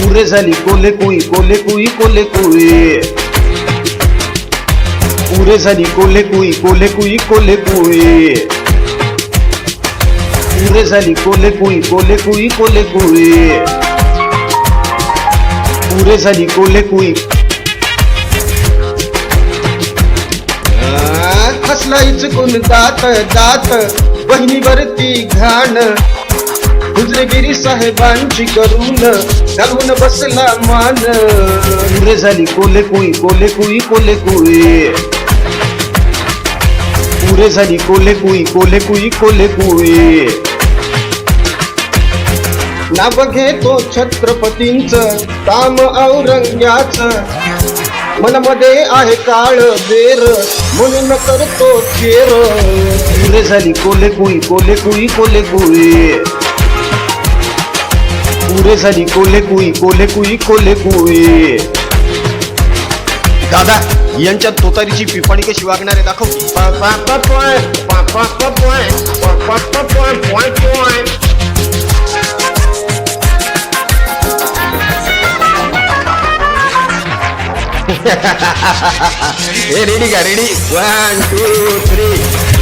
पुरे झाली कोले कुई कोले कुई कोले कुई पुरे झाली कोले कुई कोले कुई कोले कुई पुरे झाली कोले कुई कोले कुई कोले कुई पुरे झाली कोले कुई। खसलाईच कोण दात दात बहिणीवरती घाण. गुजरगिरी साहेबांची करून घालून बसला मान. पुरे झाली कोले कुई कोले कुई कोले कुई. पुरे झाली कोले कुई कोले कुई कोले कुई. नाव घेतो छत्रपतींच काम औरंग्याच. मनामध्ये आहे काळ बेर म्हणून करतो खेर पुरे झाली? कोले कुई कोले कुई कोले कुई. पुरे झाली? कोले कुई कोले कुई कोले कुई. दादा यांच्या तोतारीची पिपाणी कशी वागणार आहे दाखव hey, ready, ready? One, two, three.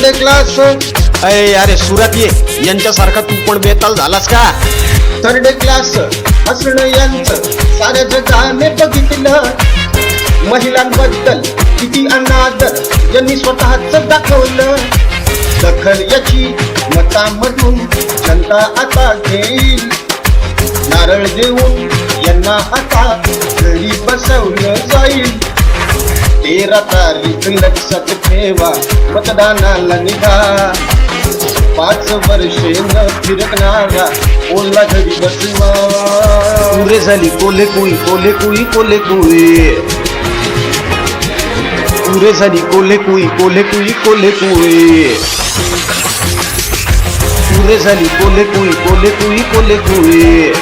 Third class अरे अरे सुरात ये. यांच्यासारखा तू पण बेताल झालास का? थर्ड क्लास हसणं यांचं. साऱ्या जगाने बघितलं. महिलांबद्दल किती अनादर यांनी स्वतःच दाखवलं. दखल याची मतामधून जनता आता घेईल. नारळ देऊन यांना आता घरी बसवलं जाईल. तेरा तारीख लक्षात ठेवा मतदानाला निघा पाच वर्षे न फिरकणारा ओला घरी बसवा। पुरे झाली कोले कुई कोले कुई कोले कुई। पुरे झाली कोले कुई कोले कुई कोले कुई। पुरे झाली कोले कुई कोले कुई कोले कुई।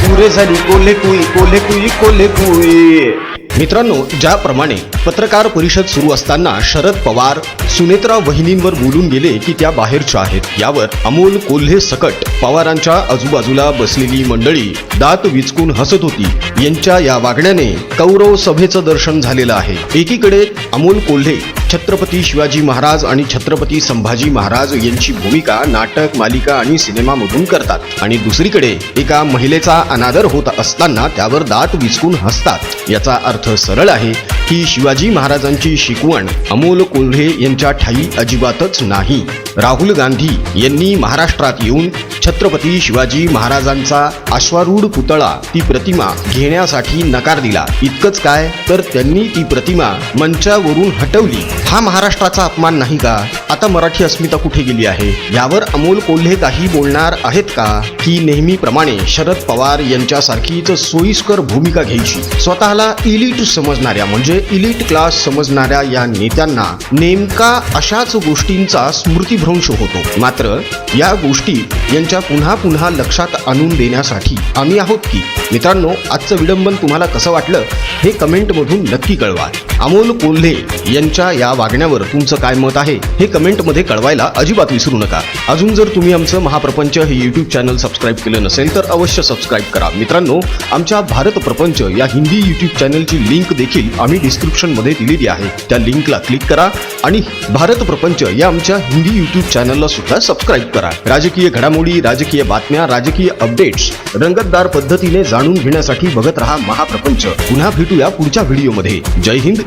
पुरे झाली कोले कुई कोले कुई कोले कुई। मित्रांनो ज्याप्रमाणे पत्रकार परिषद सुरू असताना शरद पवार सुनेत्रा वहिनींवर बोलून गेले की त्या बाहेरच्या आहेत. यावर अमोल कोल्हे सकट पवारांच्या आजूबाजूला बसलेली मंडळी दात विचकून हसत होती. यांच्या या वागण्याने कौरव सभेचं दर्शन झालेलं आहे. एकीकडे अमोल कोल्हे छत्रपती शिवाजी महाराज आणि छत्रपती संभाजी महाराज यांची भूमिका नाटक मालिका आणि सिनेमामधून करतात आणि दुसरीकडे एका महिलेचा अनादर होत असताना त्यावर दात विचकून हसतात. याचा अर्थ सरळ आहे. की शिवाजी महाराजांची शिकवण अमोल कोल्हे यांच्या ठाई अजिबातच नाही. राहुल गांधी यांनी महाराष्ट्रात येऊन छत्रपती शिवाजी महाराजांचा अश्वारूढ पुतळा ती प्रतिमा घेण्यासाठी नकार दिला. इतकंच काय? तर त्यांनी ती प्रतिमा मंचावरून हटवली. हा महाराष्ट्राचा अपमान नाही का? आता मराठी अस्मिता कुठे गेली आहे? यावर अमोल कोल्हे काही बोलणार आहेत का? की नेहमीप्रमाणे शरद पवार यांच्यासारखीच सोयीस्कर भूमिका घ्यायची. स्वतःला इलिट समजणाऱ्या म्हणजे इलिट क्लास समजणाऱ्या या नेत्यांना नेमका अशाच गोष्टींचा स्मृतिभ्रंश होतो. मात्र या गोष्टी यांच्या पुन्हा पुन्हा लक्षात आणून देण्यासाठी आम्ही आहोत की मित्रांनो आजचं विडंबन तुम्हाला कसं वाटलं हे कमेंटमधून नक्की कळवा. अमोल कोल्हे यांच्या या वागण्यावर तुमचं काय मत आहे हे कमेंटमध्ये कळवायला अजिबात विसरू नका. अजून जर तुम्ही आमचं महाप्रपंच हे यूट्यूब चॅनल सबस्क्राईब केलं नसेल तर अवश्य सबस्क्राईब करा. मित्रांनो आमच्या भारत प्रपंच या हिंदी यूट्यूब चॅनलची लिंक देखील आम्ही डिस्क्रिप्शनमध्ये दिलेली आहे. त्या लिंकला क्लिक करा आणि भारत प्रपंच या आमच्या हिंदी यूट्यूब चॅनलला सुद्धा सबस्क्राईब करा. राजकीय घडामोडी राजकीय बातम्या राजकीय अपडेट्स रंगतदार पद्धतीने जाणून घेण्यासाठी बघत रहा महाप्रपंच. पुन्हा भेटूया पुढच्या व्हिडिओमध्ये जय हिंद